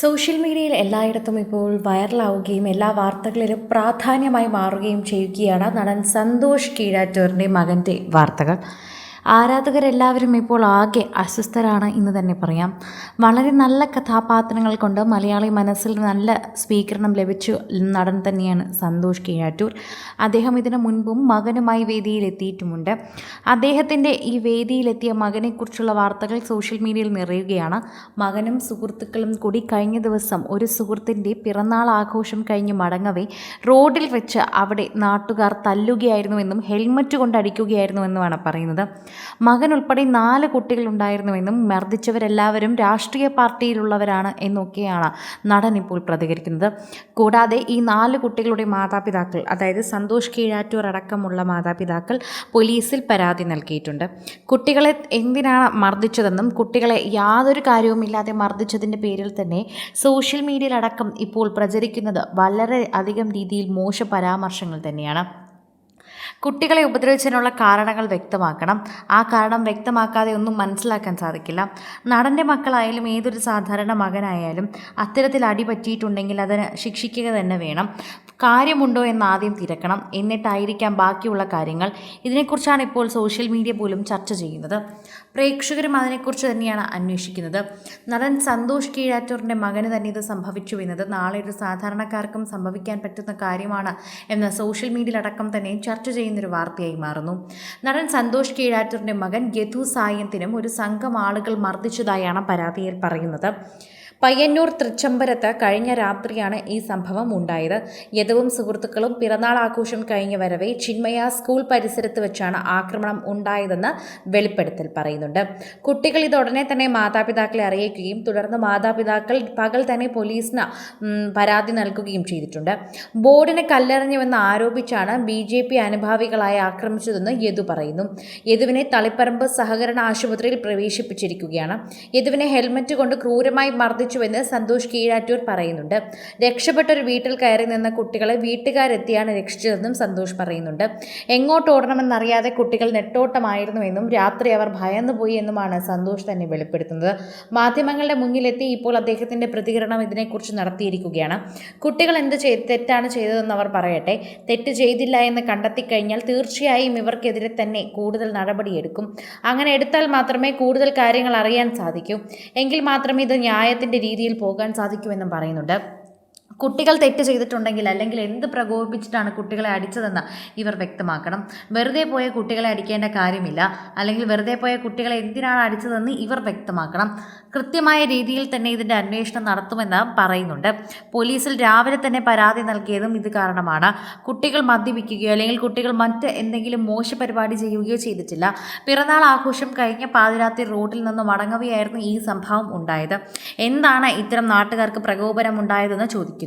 Social മീഡിയയിൽ എല്ലായിടത്തും ഇപ്പോൾ വൈറലാവുകയും എല്ലാ വാർത്തകളിലും പ്രാധാന്യമായി മാറുകയും ചെയ്യുകയാണ് നടൻ സന്തോഷ് കീഴാറ്റൂരിന്റെ മകന്റെ വാർത്തകൾ. ആരാധകരെല്ലാവരും ഇപ്പോൾ ആകെ അസ്വസ്ഥരാണ് എന്ന് തന്നെ പറയാം. വളരെ നല്ല കഥാപാത്രങ്ങൾ കൊണ്ട് മലയാളി മനസ്സിൽ നല്ല സ്വീകരണം ലഭിച്ചു. നടൻ തന്നെയാണ് സന്തോഷ് കീഴാറ്റൂർ അദ്ദേഹം ഇതിനു മുൻപും മകനുമായി വേദിയിലെത്തിയിട്ടുമുണ്ട്. അദ്ദേഹത്തിന്റെ ഈ വേദിയിലെത്തിയ മകനെക്കുറിച്ചുള്ള വാർത്തകൾ സോഷ്യൽ മീഡിയയിൽ നിറയുകയാണ്. മകനും സുഹൃത്തുക്കളും കൂടി കഴിഞ്ഞ ദിവസം ഒരു സുഹൃത്തിന്റെ പിറന്നാൾ ആഘോഷം കഴിഞ്ഞ് മടങ്ങവേ റോഡിൽ വെച്ച് അവിടെ നാട്ടുകാർ തല്ലുകയായിരുന്നുവെന്നും ഹെൽമറ്റ് കൊണ്ട് അടിക്കുകയായിരുന്നുവെന്നുമാണ് പറയുന്നത്. മകൻ ഉൾപ്പെടെ നാല് കുട്ടികളുണ്ടായിരുന്നുവെന്നും മർദ്ദിച്ചവരെല്ലാവരും രാഷ്ട്രീയ പാർട്ടിയിലുള്ളവരാണ് എന്നൊക്കെയാണ് നടൻ ഇപ്പോൾ പ്രതികരിക്കുന്നത്. കൂടാതെ ഈ നാല് കുട്ടികളുടെ മാതാപിതാക്കൾ അതായത് സന്തോഷ് കീഴാറ്റൂർ അടക്കമുള്ള മാതാപിതാക്കൾ പോലീസിൽ പരാതി നൽകിയിട്ടുണ്ട്. കുട്ടികളെ എന്തിനാണ് മർദ്ദിച്ചതെന്നും കുട്ടികളെ യാതൊരു കാര്യവുമില്ലാതെ മർദ്ദിച്ചതിന്റെ പേരിൽ തന്നെ സോഷ്യൽ മീഡിയയിലടക്കം ഇപ്പോൾ പ്രചരിക്കുന്നത് വളരെ അധികം രീതിയിൽ മോശ പരാമർശങ്ങൾ തന്നെയാണ്. കുട്ടികളെ ഉപദ്രവിച്ചതിനുള്ള കാരണങ്ങൾ വ്യക്തമാക്കണം. ആ കാരണം വ്യക്തമാക്കാതെ ഒന്നും മനസ്സിലാക്കാൻ സാധിക്കില്ല. നടന്റെ മക്കളായാലും ഏതൊരു സാധാരണ മകനായാലും അത്തരത്തിൽ അടി പറ്റിയിട്ടുണ്ടെങ്കിൽ അതിന് ശിക്ഷിക്കുക തന്നെ വേണം. കാര്യമുണ്ടോ എന്ന് ആദ്യം തിരക്കണം. എന്നിട്ടായിരിക്കാം ബാക്കിയുള്ള കാര്യങ്ങൾ. ഇതിനെക്കുറിച്ചാണ് ഇപ്പോൾ സോഷ്യൽ മീഡിയ പോലും ചർച്ച ചെയ്യുന്നത്. പ്രേക്ഷകരും അതിനെക്കുറിച്ച് തന്നെയാണ് അന്വേഷിക്കുന്നത്. നടൻ സന്തോഷ് കീഴാറ്റൂറിന്റെ മകന് തന്നെ ഇത് സംഭവിച്ചു എന്നത് നാളെ ഒരു സാധാരണക്കാർക്കും സംഭവിക്കാൻ പറ്റുന്ന കാര്യമാണ് എന്ന് സോഷ്യൽ മീഡിയയിലടക്കം തന്നെ ചർച്ച ചെയ്യുന്നൊരു വാർത്തയായി മാറുന്നു. നടൻ സന്തോഷ് കീഴാറ്റൂറിന്റെ മകൻ ഗതു സായന്തിനും ഒരു സംഘം ആളുകൾ മർദ്ദിച്ചതായാണ് പരാതിയിൽ പറയുന്നത്. പയ്യന്നൂർ തൃച്ചംബരത്ത് കഴിഞ്ഞ രാത്രിയാണ് ഈ സംഭവം ഉണ്ടായത്. യദവും സുഹൃത്തുക്കളും പിറന്നാൾ ആഘോഷം കഴിഞ്ഞ് വരവെ ചിന്മയ സ്കൂൾ പരിസരത്ത് വെച്ചാണ് ആക്രമണം ഉണ്ടായതെന്ന് വെളിപ്പെടുത്തൽ പറയുന്നുണ്ട്. കുട്ടികൾ ഇതുടനെ തന്നെ മാതാപിതാക്കളെ അറിയിക്കുകയും തുടർന്ന് മാതാപിതാക്കൾ പകൽ തന്നെ പോലീസിന് പരാതി നൽകുകയും ചെയ്തിട്ടുണ്ട്. ബോർഡിനെ കല്ലെറിഞ്ഞുവെന്ന് ആരോപിച്ചാണ് ബി ജെ പി അനുഭാവികളായി ആക്രമിച്ചതെന്ന് യദു പറയുന്നു. യദുവിനെ തളിപ്പറമ്പ് സഹകരണ ആശുപത്രിയിൽ പ്രവേശിപ്പിച്ചിരിക്കുകയാണ്. യദുവിനെ ഹെൽമറ്റ് കൊണ്ട് ക്രൂരമായി മർദ്ദിച്ചുവെന്ന് സന്തോഷ് കീഴാറ്റൂർ പറയുന്നുണ്ട്. രക്ഷപ്പെട്ട ഒരു വീട്ടിൽ കയറി നിന്ന കുട്ടികളെ വീട്ടുകാരെത്തിയാണ് രക്ഷിച്ചതെന്നും സന്തോഷ് പറയുന്നുണ്ട്. എങ്ങോട്ട് ഓടണമെന്നറിയാതെ കുട്ടികൾ നെട്ടോട്ടമായിരുന്നുവെന്നും രാത്രി അവർ ഭയന്നുപോയി എന്നുമാണ് സന്തോഷ് തന്നെ വെളിപ്പെടുത്തുന്നത്. മാധ്യമങ്ങളുടെ മുന്നിലെത്തി ഇപ്പോൾ അദ്ദേഹത്തിന്റെ പ്രതികരണം ഇതിനെക്കുറിച്ച് നടത്തിയിരിക്കുകയാണ്. കുട്ടികൾ എന്ത് ചെയ്ത് തെറ്റാണ് ചെയ്തതെന്ന് അവർ പറയട്ടെ. തെറ്റ് ചെയ്തില്ല എന്ന് കണ്ടെത്തിക്കഴിഞ്ഞാൽ തീർച്ചയായും ഇവർക്കെതിരെ തന്നെ കൂടുതൽ നടപടിയെടുക്കും. അങ്ങനെ എടുത്താൽ മാത്രമേ കൂടുതൽ കാര്യങ്ങൾ അറിയാൻ സാധിക്കൂ. എങ്കിൽ മാത്രമേ ഇത് ന്യായത്തിന്റെ രീതിയിൽ പോകാൻ സാധിക്കുമെന്നും പറയുന്നുണ്ട്. കുട്ടികൾ തെറ്റ് ചെയ്തിട്ടുണ്ടെങ്കിൽ അല്ലെങ്കിൽ എന്ത് പ്രകോപിപ്പിച്ചിട്ടാണ് കുട്ടികളെ അടിച്ചതെന്ന് ഇവർ വ്യക്തമാക്കണം. വെറുതെ പോയ കുട്ടികളെ അടിക്കേണ്ട കാര്യമില്ല. അല്ലെങ്കിൽ വെറുതെ പോയ കുട്ടികളെ എന്തിനാണ് അടിച്ചതെന്ന് ഇവർ വ്യക്തമാക്കണം. കൃത്യമായ രീതിയിൽ തന്നെ ഇതിന്റെ അന്വേഷണം നടത്തുമെന്ന് പറയുന്നുണ്ട്. പോലീസിൽ രാവിലെ തന്നെ പരാതി നൽകിയതും ഇത് കാരണമാണ്. കുട്ടികൾ മദ്യപിക്കുകയോ അല്ലെങ്കിൽ കുട്ടികൾ മറ്റ് എന്തെങ്കിലും മോശ പരിപാടി ചെയ്യുകയോ ചെയ്തിട്ടില്ല. പിറന്നാൾ ആഘോഷം കഴിഞ്ഞ പാതിരാത്രി റോഡിൽ നിന്ന് മടങ്ങവെയായിരുന്നു ഈ സംഭവം ഉണ്ടായത്. എന്താണ് ഇത്തരം നാട്ടുകാർക്ക് പ്രകോപനം ഉണ്ടായതെന്ന് ചോദിക്കുന്നു.